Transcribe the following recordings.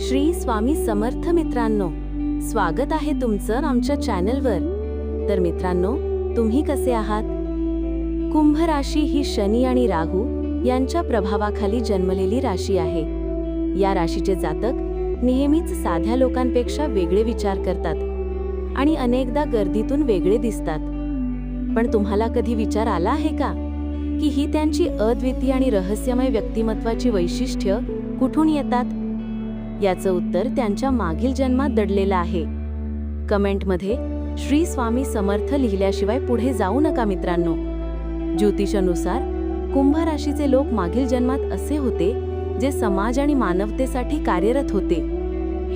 श्री स्वामी समर्थ मित्रांनो स्वागत आहे तुमचं आमच्या चॅनलवर. तर मित्रांनो तुम्ही कसे आहात? कुंभ राशी ही शनी आणि राहू यांच्या प्रभावाखाली जन्मलेली राशी आहे. या राशीचे जातक नेहमीच साध्या लोकांपेक्षा वेगळे विचार करतात आणि अनेकदा गर्दीतून वेगळे दिसतात. पण तुम्हाला कधी विचार आला आहे का? की ही त्यांची अद्वितीय आणि रहस्यमय व्यक्तिमत्वाची वैशिष्ट्य कुठून येतात? याचं उत्तर त्यांच्या मागील जन्मात दडलेलं आहे. कमेंटमध्ये श्री स्वामी समर्थ लिहिल्याशिवाय पुढे जाऊ नका मित्रांनो. ज्योतिषानुसार कुंभ राशीचे लोक मागील जन्मात असे होते जे समाज आणि मानवतेसाठी कार्यरत होते.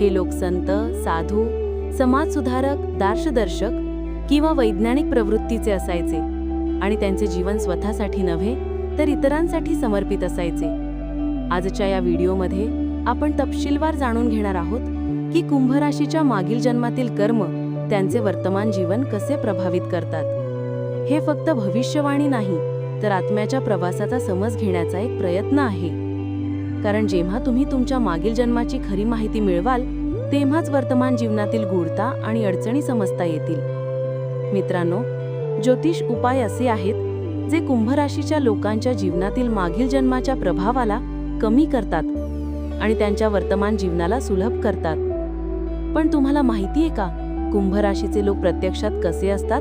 हे लोक संत साधू समाजसुधारक दार्शदर्शक किंवा वैज्ञानिक प्रवृत्तीचे असायचे आणि त्यांचे जीवन स्वतःसाठी नव्हे तर इतरांसाठी समर्पित असायचे. आजच्या या व्हिडिओमध्ये आपण तपशीलवार जाणून घेणार आहोत की कुंभ राशीच्या मागील जन्मातील कर्म त्यांचे वर्तमान जीवन कसे प्रभावित करतात. हे फक्त भविष्यवाणी नाही तर आत्म्याच्या प्रवासाचा समज घेण्याचा एक प्रयत्न आहे. कारण जेव्हा तुम्ही तुमच्या मागील जन्माची खरी माहिती मिळवाल तेव्हाच वर्तमान जीवनातील गूढता आणि अडचणी समजता येतील. मित्रांनो ज्योतिष उपाय असे आहेत जे कुंभ राशीच्या लोकांच्या जीवनातील मागील जन्माच्या प्रभावाला कमी करतात आणि त्यांच्या वर्तमान जीवनाला सुलभ करतात. पण तुम्हाला माहितीये का कुंभ राशीचे लोक प्रत्यक्षात कसे असतात?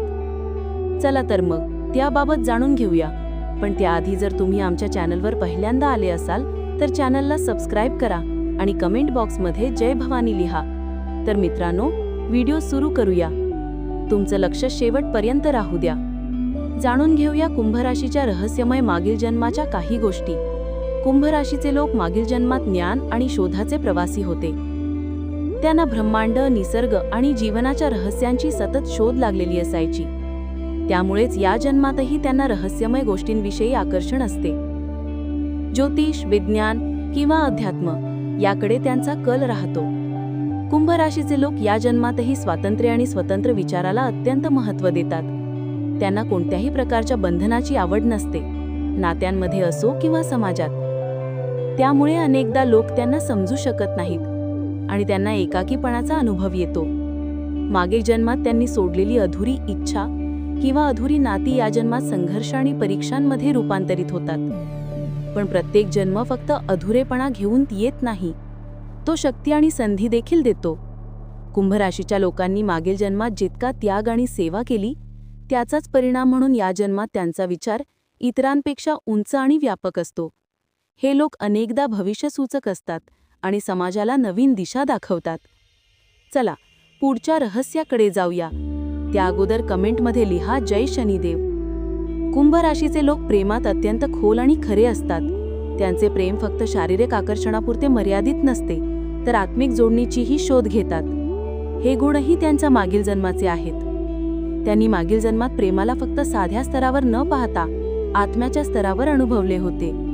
चला तर मग त्याबाबत जाणून घेऊया. पण त्याआधी जर तुम्ही आमच्या चॅनलवर पहिल्यांदा आले असाल तर चॅनलला सबस्क्राईब करा आणि कमेंट बॉक्समध्ये जय भवानी लिहा. तर मित्रांनो व्हिडिओ सुरू करूया. तुमचं लक्ष शेवटपर्यंत राहू द्या. जाणून घेऊया कुंभराशीच्या रहस्यमय मागील जन्माच्या काही गोष्टी. कुंभ राशीचे लोक मागील जन्मात ज्ञान आणि शोधाचे प्रवासी होते. त्यांना ब्रह्मांड निसर्ग आणि जीवनाच्या रहस्यांची सतत शोध लागलेली असायची. त्यामुळेच या जन्मातही त्यांना रहस्यमय गोष्टींविषयी आकर्षण असते. ज्योतिष विज्ञान किंवा अध्यात्म याकडे त्यांचा कल राहतो. कुंभ राशीचे लोक या जन्मातही स्वातंत्र्य आणि स्वतंत्र विचाराला अत्यंत महत्त्व देतात. त्यांना कोणत्याही प्रकारच्या बंधनाची आवड नसते. नात्यांमध्ये असो किंवा समाजात त्यामुळे अनेकदा लोक त्यांना समजू शकत नाहीत आणि त्यांना एकाकीपणाचा अनुभव येतो. मागे जन्मात त्यांनी सोडलेली अधुरी इच्छा किंवा अधुरी नाती या जन्मात संघर्ष आणि परीक्षांमध्ये रूपांतरित होतात. पण प्रत्येक जन्म फक्त अधुरेपणा घेऊन येत नाही. तो शक्ती आणि संधी देखील देतो. कुंभराशीच्या लोकांनी मागील जन्मात जितका त्याग आणि सेवा केली त्याचाच परिणाम म्हणून या जन्मात त्यांचा विचार इतरांपेक्षा उंच आणि व्यापक असतो. हे लोक अनेकदा भविष्यसूचक असतात आणि समाजाला नवीन दिशा दाखवतात. चला पुढच्या रहस्याकडे जाऊया. त्या अगोदर कमेंटमध्ये लिहा जय शनिदेव. कुंभ राशीचे लोक प्रेमात अत्यंत खोल आणि खरे असतात. त्यांचे प्रेम फक्त शारीरिक आकर्षणापुरते मर्यादित नसते तर आत्मिक जोडणीचीही शोध घेतात. हे गुणही त्यांच्या मागील जन्माचे आहेत. त्यांनी मागील जन्मात प्रेमाला फक्त साध्या स्तरावर न पाहता आत्म्याच्या स्तरावर अनुभवले होते.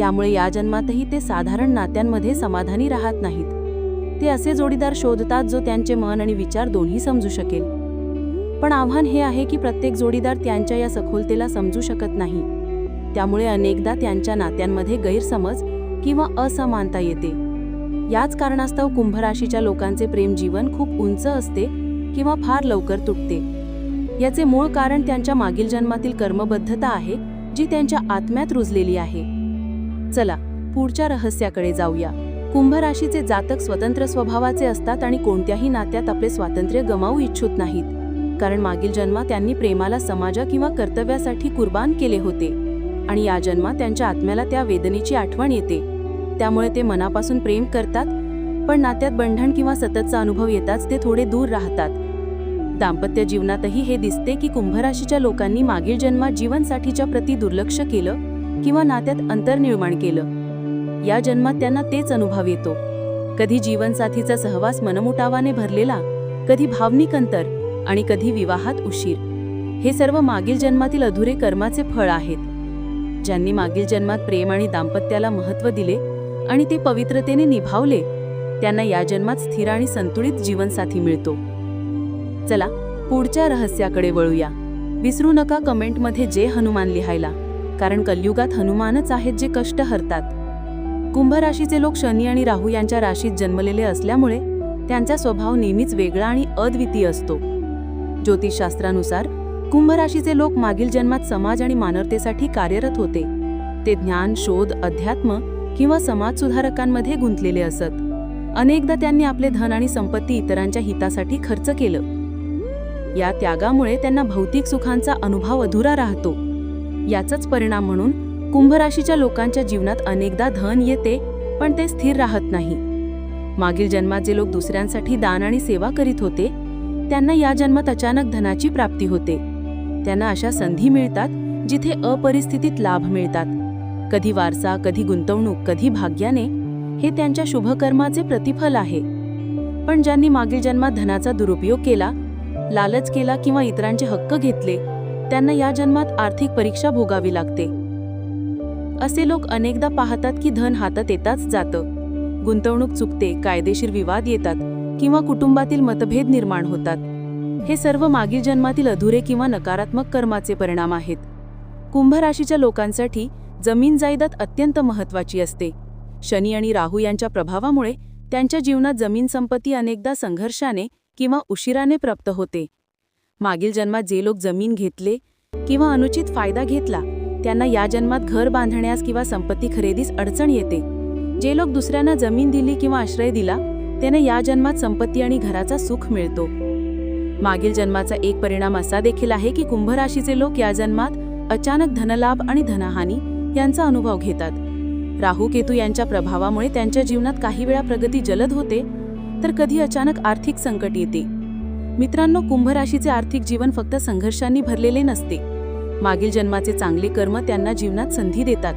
त्यामुळे या जन्मातही ते साधारण नात्यांमध्ये समाधानी राहत नाहीत. ते असे जोडीदार शोधतात जो त्यांचे मन आणि विचार दोन्ही समजू शकेल. पण आव्हान हे आहे की प्रत्येक जोडीदार त्यांच्या या सखोलतेला समजू शकत नाही. त्यामुळे अनेकदा त्यांच्या नात्यांमध्ये गैरसमज किंवा असमानता येते. याच कारणास्तव कुंभराशीच्या लोकांचे प्रेम जीवन खूप उंच असते किंवा फार लवकर तुटते. याचे मूळ कारण त्यांच्या मागील जन्मातील कर्मबद्धता आहे जी त्यांच्या आत्म्यात रुजलेली आहे. चला पुढच्या रहस्याकडे जाऊया. कुंभ राशीचे जातक स्वतंत्र स्वभावाचे असतात आणि कोणत्याही नात्यात आपले स्वातंत्र्य गमावू इच्छित नाहीत. कारण मागील जन्मात त्यांनी प्रेमाला समाजा किंवा कर्तव्यासाठी कुर्बान केले होते. आणि या जन्मात त्यांच्या आत्म्याला त्या वेदनेची आठवण येते. त्यामुळे ते मनापासून प्रेम करतात पण नात्यात बंधन किंवा सततचा अनुभव येताच ते थोडे दूर राहतात. दाम्पत्य जीवनातही हे दिसते की कुंभराशीच्या लोकांनी मागील जन्मात जीवनसाठीच्या प्रती दुर्लक्ष केलं किंवा नात्यात अंतर निर्माण केलं. या जन्मात त्यांना तेच अनुभव येतो. कधी जीवनसाथीचा सहवास मनमुटावाने भरलेला कधी भावनिक अंतर आणि कधी विवाहात उशीर. हे सर्व मागील जन्मातील अधुरे कर्माचे फळ आहेत. ज्यांनी मागील जन्मात प्रेम आणि दाम्पत्याला महत्त्व दिले आणि ते पवित्रतेने निभावले त्यांना या जन्मात स्थिर आणि संतुलित जीवनसाथी मिळतो. चला पुढच्या रहस्याकडे वळूया. विसरू नका कमेंटमध्ये जे हनुमान लिहायला. कारण कलयुगात हनुमानच आहेत जे कष्ट हरतात. कुंभ राशीचे लोक शनी आणि राहू यांच्या राशीत जन्मलेले असल्यामुळे त्यांचा स्वभाव नेहमीच वेगळा आणि अद्वितीय असतो. ज्योतिषशास्त्रानुसार कुंभ राशीचे लोक मागील जन्मात समाज आणि मानवतेसाठी कार्यरत होते. ते ज्ञान शोध अध्यात्म किंवा समाज सुधारकांमध्ये गुंतलेले असत. अनेकदा त्यांनी आपले धन आणि संपत्ती इतरांच्या हितासाठी खर्च केलं. या त्यागामुळे त्यांना भौतिक सुखांचा अनुभव अधुरा राहतो. याचाच परिणाम म्हणून कुंभ राशीच्या लोकांच्या जीवनात अनेकदा धन येते पण ते स्थिर राहत नाही. मागील जन्मात जे लोक दुसऱ्यांसाठी दान आणि सेवा करीत होते त्यांना या जन्मात अचानक धनाची प्राप्ती होते. त्यांना अशा संधी मिळतात जिथे अपरिस्थितीत लाभ मिळतात. कधी वारसा कधी गुंतवणूक कधी भाग्याने हे त्यांच्या शुभकर्माचे प्रतिफल आहे. पण ज्यांनी मागील जन्मात धनाचा दुरुपयोग केला लालच केला किंवा इतरांचे हक्क घेतले त्यांना या जन्मात आर्थिक परीक्षा भोगावी लागते. असे लोक अनेकदा पाहतात की धन हातात येताच जातं. गुंतवणूक चुकते कायदेशीर विवाद येतात किंवा कुटुंबातील मतभेद निर्माण होतात. हे सर्व मागील जन्मातील अधुरे किंवा नकारात्मक कर्माचे परिणाम आहेत. कुंभ राशीच्या लोकांसाठी जमीन जायदाद अत्यंत महत्वाची असते. शनी आणि राहू यांच्या प्रभावामुळे त्यांच्या जीवनात जमीन संपत्ती अनेकदा संघर्षाने किंवा उशिराने प्राप्त होते. मागील जन्मात जे लोक जमीन घेतले किंवा अनुचित फायदा घेतला त्यांना या जन्मात घर बांधण्यास किंवा संपत्ती खरेदीस अडचण येते. जे लोक दुसऱ्यांना जमीन दिली किंवा आश्रय दिला त्यांना या जन्मात संपत्ती आणि घराचा सुख मिळतो. मागील जन्माचा एक परिणाम असा देखील आहे की कुंभ राशीचे लोक या जन्मात अचानक धनलाभ आणि धनहानी यांचा अनुभव घेतात. राहू केतू यांच्या प्रभावामुळे त्यांच्या जीवनात काही वेळा प्रगती जलद होते तर कधी अचानक आर्थिक संकट येते. मित्रांनो कुंभ राशीचे आर्थिक जीवन फक्त संघर्षांनी भरलेले नसते. मागील जन्माचे चांगले कर्म त्यांना जीवनात संधी देतात.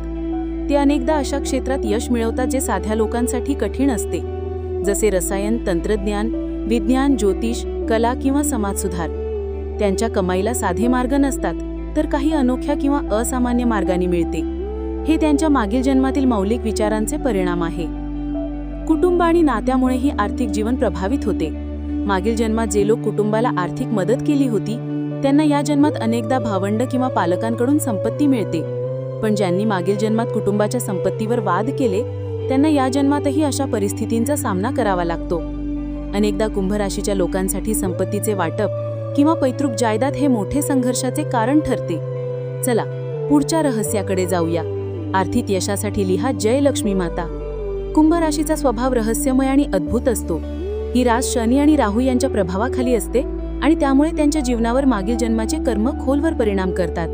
ते अनेकदा अशा क्षेत्रात यश मिळवतात जे साध्या लोकांसाठी कठीण असते. जसे रसायन तंत्रज्ञान विज्ञान ज्योतिष कला किंवा समाजसुधार त्यांच्या कमाईला साधे मार्ग नसतात तर काही अनोख्या किंवा असामान्य मार्गाने मिळते. हे त्यांच्या मागील जन्मातील मौलिक विचारांचे परिणाम आहे. कुटुंब आणि नात्यामुळेही आर्थिक जीवन प्रभावित होते. मागील जन्मात जे लोक कुटुंबाला आर्थिक मदत केली होती त्यांना या जन्मात अनेकदा भावंड किंवा पालकांकडून संपत्ती मिळते. पण ज्यांनी मागील जन्मात कुटुंबाच्या संपत्तीवर वाद केले त्यांना या जन्मातही अशा परिस्थितींचा सामना करावा लागतो. अनेकदा कुंभ राशीच्या लोकांसाठी संपत्तीचे वाटप किंवा पैतृक जायदाद हे मोठे संघर्षाचे कारण ठरते. चला पुढच्या रहस्याकडे जाऊया. आर्थिक यशासाठी लिहा जय लक्ष्मी माता. कुंभ राशीचा स्वभाव रहस्यमय आणि अद्भुत असतो. ही रास शनी आणि राहू यांच्या प्रभावाखाली असते आणि त्यामुळे त्यांच्या जीवनावर मागील जन्माचे कर्म खोलवर परिणाम करतात.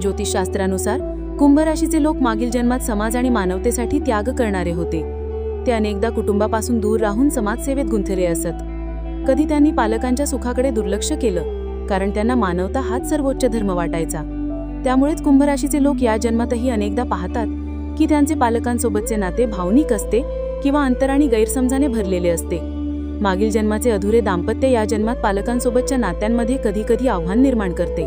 ज्योतिषशास्त्रानुसार कुंभ राशीचे लोक मागील जन्मात समाज आणि मानवतेसाठी त्याग करणारे होते. ते अनेकदा कुटुंबापासून दूर राहून समाजसेवेत गुंतले असत. कधी त्यांनी पालकांच्या सुखाकडे दुर्लक्ष केलं कारण त्यांना मानवता हाच सर्वोच्च धर्म वाटायचा. त्यामुळेच कुंभ राशीचे लोक या जन्मातही अनेकदा पाहतात की त्यांचे पालकांसोबतचे नाते भावनिक असते किंवा अंतर आणि गैरसमजाने भरलेले असते. मागील जन्माचे अधुरे दाम्पत्य या जन्मात पालकांसोबतच्या नात्यांमध्ये कधी कधी आव्हान निर्माण करते.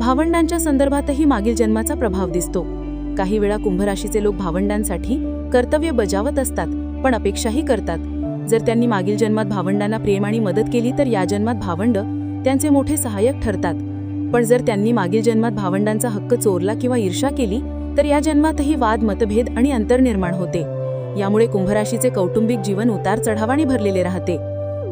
भावंडांच्या संदर्भातही मागील जन्माचा प्रभाव दिसतो. काही वेळा कुंभराशीचे लोक भावंडांसाठी कर्तव्य बजावत असतात पण अपेक्षाही करतात. जर त्यांनी मागील जन्मात भावंडांना प्रेम आणि मदत केली तर या जन्मात भावंड त्यांचे मोठे सहाय्यक ठरतात. पण जर त्यांनी मागील जन्मात भावंडांचा हक्क चोरला किंवा ईर्षा केली तर या जन्मातही वाद मतभेद आणि अंतर निर्माण होते. यामुळे कुंभराशीचे कौटुंबिक जीवन उतार चढावाने भरलेले राहते.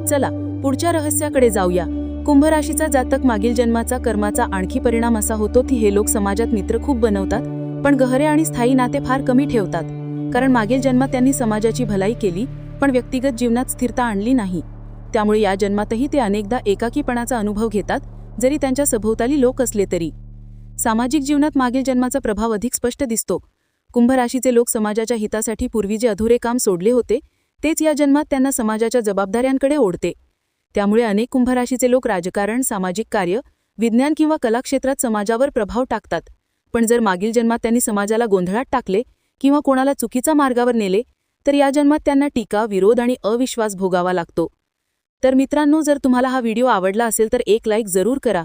चला पुढच्या रहस्याकडे जाऊया. कुंभराशीचा जातक मागील जन्माचा कर्माचा आणखी परिणाम असा होतो की हे लोक समाजात मित्र खूप बनवतात पण गहरे आणि स्थायी नाते फार कमी ठेवतात. कारण मागील जन्मात त्यांनी समाजाची भलाई केली पण व्यक्तिगत जीवनात स्थिरता आणली नाही. त्यामुळे या जन्मातही ते अनेकदा एकाकीपणाचा अनुभव घेतात जरी त्यांच्या सभोवताली लोक असले तरी. सामाजिक जीवनात मागील जन्माचा प्रभाव अधिक स्पष्ट दिसतो. कुंभराशीचे लोक समाजाच्या हितासाठी पूर्वी जे अधुरे काम सोडले होते तेच या जन्मात त्यांना समाजाच्या जबाबदाऱ्यांकडे ओढते. त्यामुळे अनेक कुंभराशीचे लोक राजकारण सामाजिक कार्य विज्ञान किंवा कलाक्षेत्रात समाजावर प्रभाव टाकतात. पण जर मागील जन्मात त्यांनी समाजाला गोंधळात टाकले किंवा कोणाला चुकीचा मार्गावर नेले तर या जन्मात त्यांना टीका विरोध आणि अविश्वास भोगावा लागतो. तर मित्रांनो जर तुम्हाला हा व्हिडिओ आवडला असेल तर एक लाईक जरूर करा.